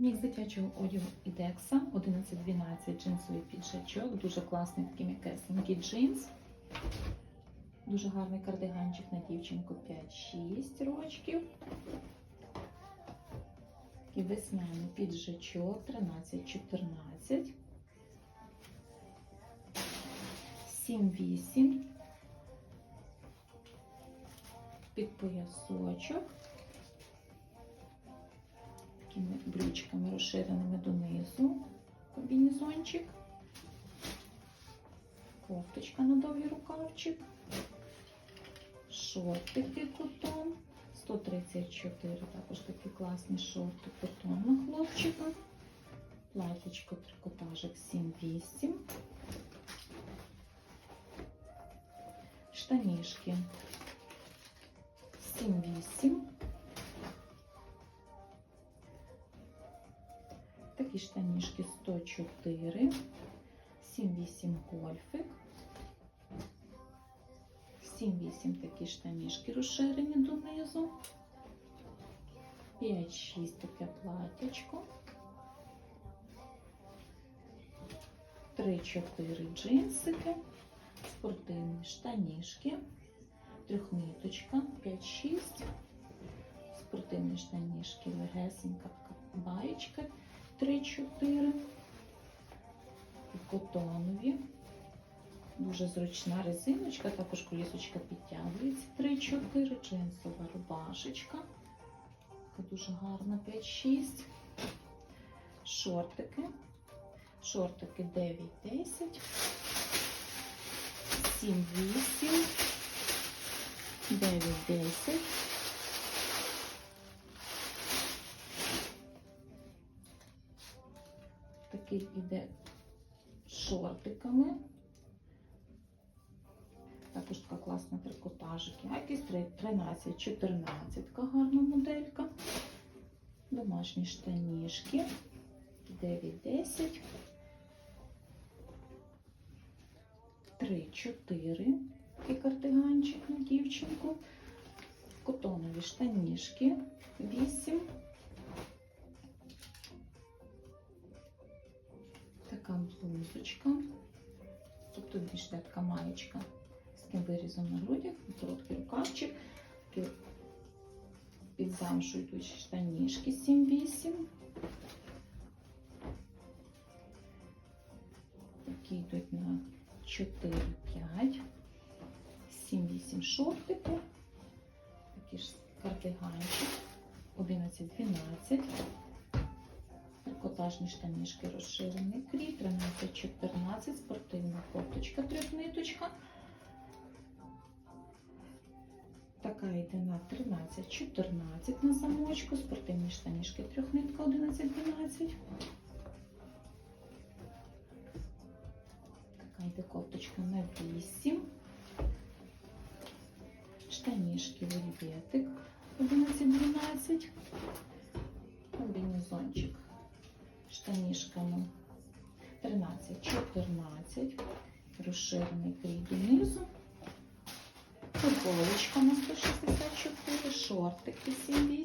Мікс дитячого одягу Ідекса 11-12 джинсовий піджачок. Дуже класний такий м'якесенький джинс. Дуже гарний кардиганчик на дівчинку 5-6 рочків. Такий весняний піджачок 13-14. 7-8. Під поясочок. Такими брючками розширеними донизу. Комбінезончик. Кофточка на довгий рукавчик. Шортики котон. 134. Також такі класні шорти котон на хлопчика. Платічко трикотажик 7-8. Штанішки 7-8. Такі штанішки 104, 7-8 гольфик, 7-8 такі штанішки розширені донизу, 5-6 таке платячко, 3-4 джинсики, спортивні штанішки, трьохниточка, 5-6, спортивні штанішки, легесенька баєчка, 3-4. Котонові. Дуже зручна резиночка, також колісочка підтягується. 3-4. Джинсова рубашечка. Така дуже гарна 5-6. Шортики. Шортики 9-10. 7-8. 9-10. Такий іде з шортиками. Також така класна трикотажики. А якісь 13-14, така гарна моделька. Домашні штанішки. 9-10. 3-4. Такий кардиганчик на дівчинку. Котонові штанішки. 8. Блузочка, тобто більш така маєчка з таким вирізом на грудях, короткий рукавчик, під замшу йдуть штанішки 7-8. Такі йдуть на 4-5, 7-8 шортики, такі ж кардиганчик 11-12. Трикотажні штанішки розширений крій, 13-14, спортивна кофточка, трьохниточка. Така йде на 13-14 на замочку, спортивні штанішки, трьохнитка 11-12. Така йде кофточка на 8. Штанішки вельветик 11-12. Комбінезончик штанішками. 13-14, розширений крій донизу, футболочка на 164, шортики 7-8,